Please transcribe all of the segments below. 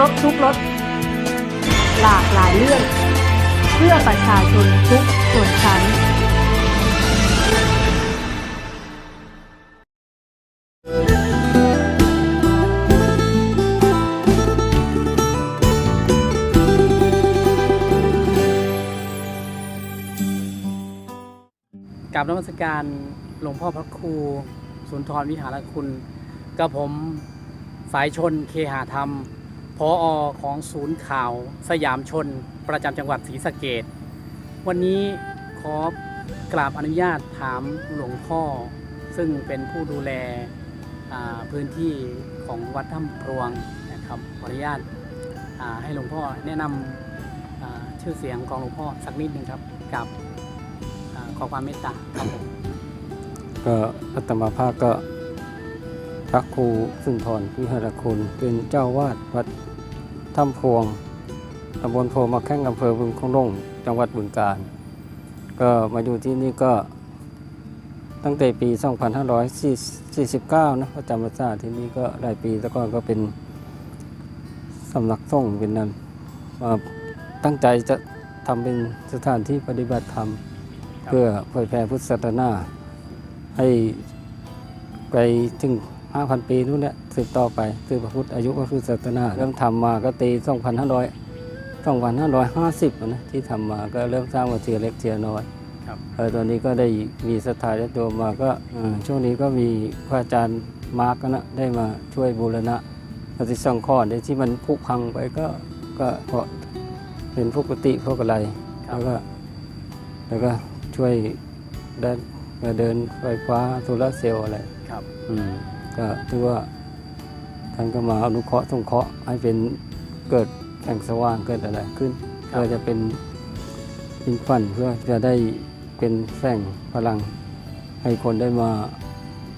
ครบทุกรสหลากหลายเรื่อง เพื่อประชาชนทุกส่วนชั้นกราบนมัสการหลวงพ่อพระครูสุนทรวิหารคุณกับผมสายชนเคหาธรรม พออของศูนย์ข่าวสยามชน ประจำจังหวัดศรีสะเกดวันนี้ขอกราบอนุญาตถามหลวงพ่อ ซึ่งเป็นผู้ดูแลพื้นที่ของวัดถ้ำพรวงนะครับขออนุญาตให้หลวงพ่อแนะนำชื่อเสียงของหลวงพ่อสักนิดหนึ่งครับกับอขอความเมตตาครับผมก็อัตมาภาพก็ พระครูสุนทรวิหารคุณเป็นเจ้าวาดวัดถ้ำพวงตำบลโพมาแข้งอำเภอบึงคงลงจังหวัดบึงกาฬก็มาอยู่ที่นี่ก็ตั้งแต่ปี 2549 นะพระจำพรรษาที่นี่ก็หลายปีแล้วก็ก็เป็นสำนักสงฆ์เป็นนั้นมาตั้งใจจะทำเป็นสถานที่ปฏิบัติธรรม เพื่อเผยแผ่พุทธศาสนาให้ไปถึง 5,000ปีนู้นเนี่ยสืบต่อไปคือพระพุทธอายุพระพุทธศาสนาเริ่มทำมาก็ตี2,500 2,550อะนะที่ทำมาก็เริ่มสร้างมาเทียเล็กเทียน้อยครับเออตอนนี้ก็ได้มีศรัทธาญาติโยมมาก็เออช่วงนี้ก็มีพระอาจารย์มาร์กก็นะได้มาช่วยบูรณะปฏิสังขรณ์ในที่มันผุพังไปก็ก็เพราะเป็นพวกกุฏิพวกอะไรครับแล้วก็แล้วก็ช่วยเดินเดินไฟฟ้าโซลาร์เซลล์อะไรครับ อืม ก็ถือว่าท่านก็มาอนุเคราะห์สงเคราะห์ให้เป็นเกิดแสงสว่างเกิดอะไรขึ้นครับเพื่อจะเป็นเป็นฝันเพื่อจะได้เป็นแสงพลัง ให้คนได้มา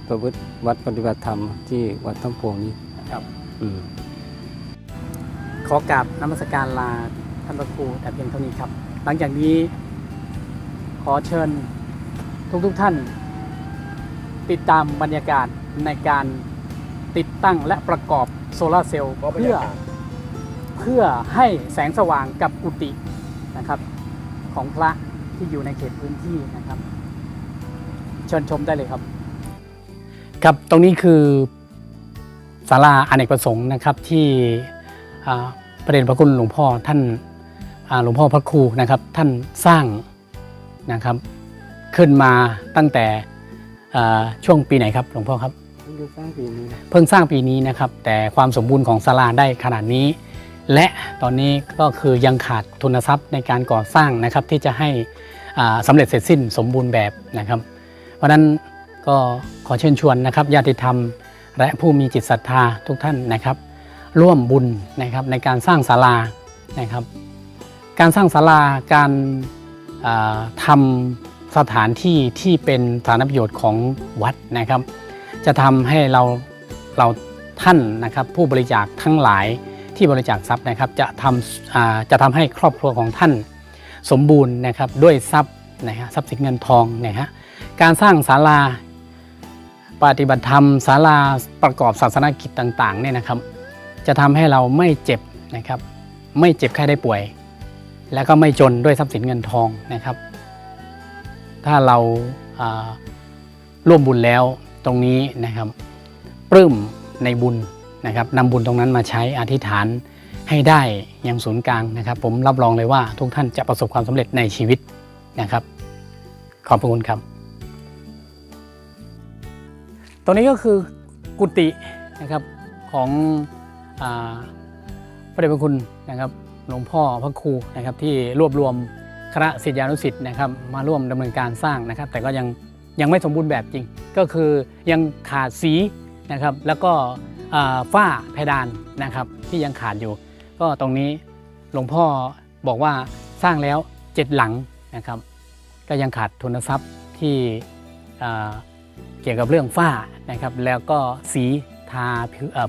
ประพฤติวัดปฏิบัติธรรมที่วัดถ้ำพวงนี้ครับอืมขอกราบนมัสการลาท่านพระครูแต่เพียงเท่านี้ครับ หลังจากนี้ขอเชิญทุกๆทท่าน ติดตามบรรยากาศ ในการติดตั้งและประกอบโซลาร์เซลล์เพื่อเพื่อให้แสงสว่างกับกุฏินะครับของพระที่อยู่ในเขตพื้นที่นะครับ เชิญชมได้เลยครับ ครับตรงนี้คือศาลาอเนกประสงค์นะครับที่อ่าประเด็นพระคุณหลวงพ่อท่านอ่าหลวงพ่อพระครูนะครับท่านสร้างนะครับขึ้นมาตั้งแต่อ่าช่วงปีไหนครับหลวงพ่อครับเพิ่งจะสร้างปีนี้นะเพิ่งสร้างปีนี้นะครับ แต่ความสมบูรณ์ของศาลาได้ขนาดนี้ และตอนนี้ก็คือยังขาดทุนทรัพย์ในการก่อสร้างนะครับ ที่จะให้อ่าสำเร็จเสร็จสิ้นสมบูรณ์แบบนะครับ เพราะฉะนั้นก็ขอเชิญชวนนะครับญาติธรรม และผู้มีจิตศรัทธาทุกท่านนะครับ ร่วมบุญนะครับในการสร้างศาลานะครับ การสร้างศาลาการาทำสถานที่ที่เป็นสาธารณประโยชน์ของวัดนะครับ จะทำให้เราเราท่านนะครับผู้บริจาคทั้งหลายที่บริจาคทรัพย์นะครับ จะทำจะทำให้ครอบครัวของท่านสมบูรณ์นะครับด้วยทรัพย์นะฮะทรัพย์สินเงินทองนะฮะการสร้างศาลาปฏิบัติธรรมศาลาประกอบศาสนกิจต่างๆเนี่ยนะครับ จะทำให้เราไม่เจ็บนะครับ ไม่เจ็บไข้ได้ป่วย แล้วก็ไม่จนด้วยทรัพย์สินเงินทองนะครับ ถ้าเราร่วมบุญแล้ว ตรงนี้นะครับปลื้มในบุญนะครับนำบุญตรงนั้นมาใช้อธิษฐานให้ได้อย่างศูนย์กลางนะครับ ผมรับรองเลยว่าทุกท่านจะประสบความสำเร็จในชีวิตนะครับ ขอบพระคุณครับ ตรงนี้ก็คือกุฏินะครับของอพระเดชพระคุณนะครับหลวงพ่อพระครูนะครับที่รวบรวมคณะศิษยานุศิษย์นะครับมาร่วมดำเนินการสร้างนะครับ แต่ก็ยัง ยังไม่สมบูรณ์แบบจริง ก็คือยังขาดสีนะครับ แล้วก็อ่าฝ้าเพดานนะครับที่ยังขาดอยู่ ก็ตรงนี้หลวงพ่อบอกว่าสร้างแล้วเจ็ดหลังนะครับ ก็ยังขาดทุนทรัพย์ที่เกี่ยวกับเรื่องฝ้านะครับ แล้วก็สีทา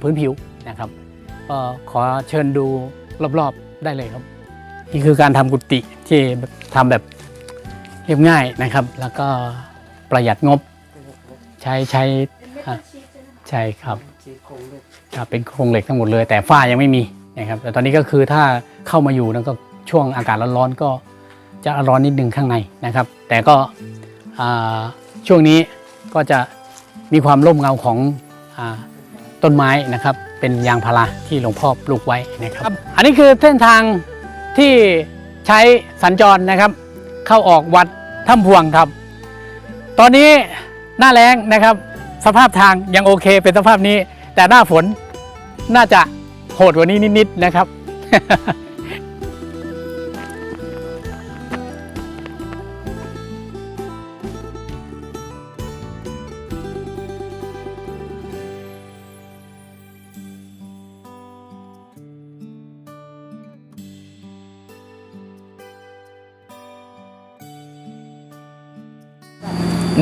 พื้นผิวนะครับ ก็ขอเชิญดูรอบๆได้เลยครับนี่คือการทำกุฏิที่ทำแบบเรียบง่ายนะครับ แล้วก็ ประหยัดงบ ใช้ใช้อะใช่ครับชีโครงเลยครับเป็นโครงเหล็กทั้งหมดเลย แต่ฝ้ายังไม่มีนะครับแต่ตอนนี้ก็คือถ้าเข้ามาอยู่แล้วก็ช่วงอากาศร้อนๆก็จะร้อนนิดนึงข้างในนะครับ แต่ก็อ่าช่วงนี้ก็จะมีความร่มเงาของอาต้นไม้นะครับ เป็นยางพาราที่หลวงพ่อปลูกไว้นะครับ อันนี้คือเส้นทางที่ใช้สัญจรนะครับ เข้าออกวัดถ้ำพวงครับ ตอนนี้หน้าแล้งนะครับ สภาพทางยังโอเคเป็นสภาพนี้ แต่หน้าฝนน่าจะโหดกว่านี้นิดๆนะครับ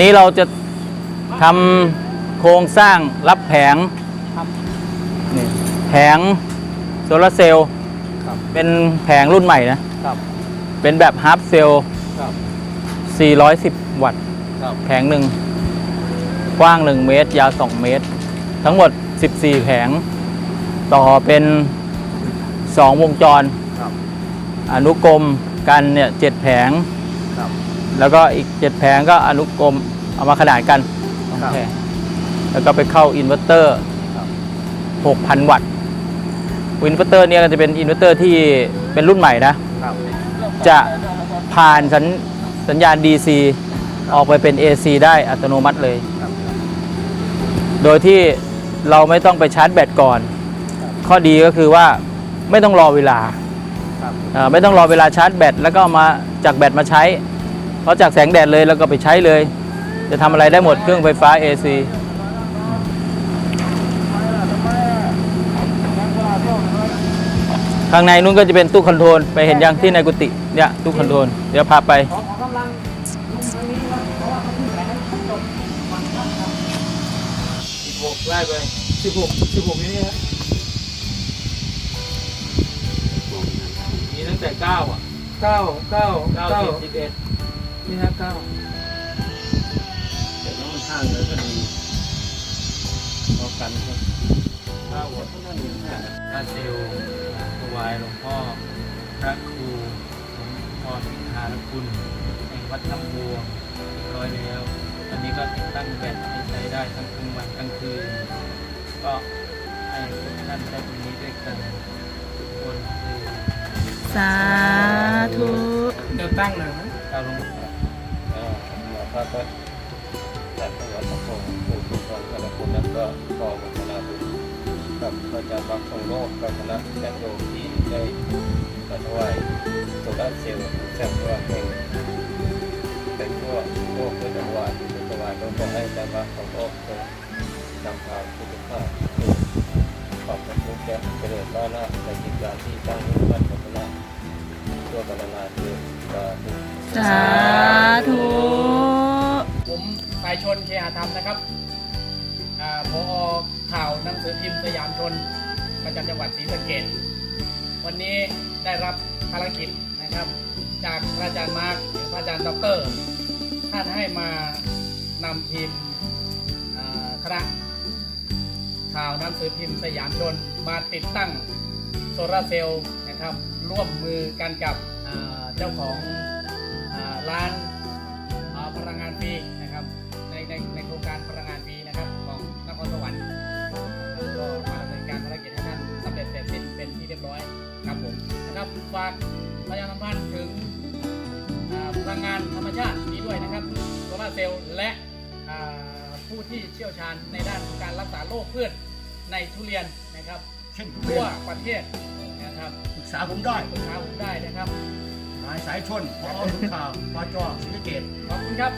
นี้เราจะทำโครงสร้างรับแผงครับนี่แผงโซลาร์เซลล์ครับ เป็นแผงรุ่นใหม่นะ ครับ เป็นแบบฮาร์ปเซลล์ครับ 410 วัตต์ ครับ แผงหนึ่งกว้าง 1 เมตร ยาว 2 เมตร ทั้งหมด 14 แผง ต่อเป็น 2 วงจร ครับ อนุกรมกันเนี่ยเจ็ดแผง ครับ แล้วก็อีก7แผงก็อนุกรมเอามาขนานกันสองครับแผงแล้วก็ไปเข้าอินเวอร์เตอร์ครับ6,000วัตต์อินเวอร์เตอร์เนี่ยก็จะเป็นอินเวอร์เตอร์ที่เป็นรุ่นใหม่นะครับจะผ่านสัญสัญญาณ DC ออกไปเป็น AC ได้อัตโนมัติเลยครับโดยที่เราไม่ต้องไปชาร์จแบตก่อน ข้อดีก็คือว่าไม่ต้องรอเวลาครับเอ่อไม่ต้องรอเวลาชาร์จแบตแล้วก็เอามาจากแบตมาใช้ เพราะจากแสงแดดเลยแล้วก็ไปใช้เลย จะทำอะไรได้หมดเครื่องไฟฟ้า AC ข้างในนู้นก็จะเป็นตู้คอนโทรลไปเห็นยังที่ในกุฏิเนี่ยตู้คอนโทรลเดี๋ยวพาไปหกไล่ไปสิบหกสิบหกนี่ฮะมีตั้งแต่เก้าอะเก้าเก้าเก้าเก้าสิบสิบเอ็ด นี่ฮะเก้าแต่น้องมันห่างเลยก็ดีพอกันครับเก้าวัดพระเซลถวายหลวงพ่อ พระครูหลวงพ่อสิทธารคุณแห่งวัดน้ำบัวเรียบร้อยแล้ว อันนี้ก็ติดตั้งแบตให้ใช้ได้ทั้งกลางวันกลางคืน ก็ให้ทุกท่านได้ตรงนี้ด้วยกันทุกคนคือสาธุเดี๋ยวตั้งหน่อยนะเก้าลงอ่าหมอพ ระก็จัดวัดพระพงศ์ผู้ทุกคนแต่ละคนนั้นก็กองคณะบุญกับพระอาจารย์บางทรงโลกกับคณะแจ้งโยมที่ได้มาถวายโซลาร์เซลล์แสงสว่างแห่งเป็นทั่วโลกเพื่อจังหวัดเพื่อถวายก็ขอให้อาจารย์บางทรงโลกทรงนำพาผู้ทุกท่านคือขอบพระคุณแก่เจริญก้าวหน้าในกิจการที่ตั้งมุ่งมั่นของคณะตัวกรณาคือสาธุสา นเคหธรรมนะครับอาพอข่าวหนังสือพิมพ์สยามชน ประจำจังหวัดศรีสะเกษวันนี้ได้รับภารกิจนะครับ จากพระอาจารย์มาร์คหรือพระอาจารย์ด็อกเตอร์ท่านให้มานำทีมคณะข่าวหนังสือพิมพ์สยามชนมาติดตั้งโซลาร์เซลล์นะครับ ร่วมมือกันกับเจ้าของร้าน ฝากประชาสัมพันธ์ถึงอ่าพลังงานธรรมชาตินี้ด้วยนะครับโซลาร์เซลล์และอ่าผู้ที่เชี่ยวชาญในด้านการรักษาโรคพืชในทุเรียนนะครับเช่นทั่วประเทศนะครับปรึกษาผมได้ปรึกษาผมได้นะครับนายสายชนพอทุกข่าวปจศรีสะเกตขอบคุณครับ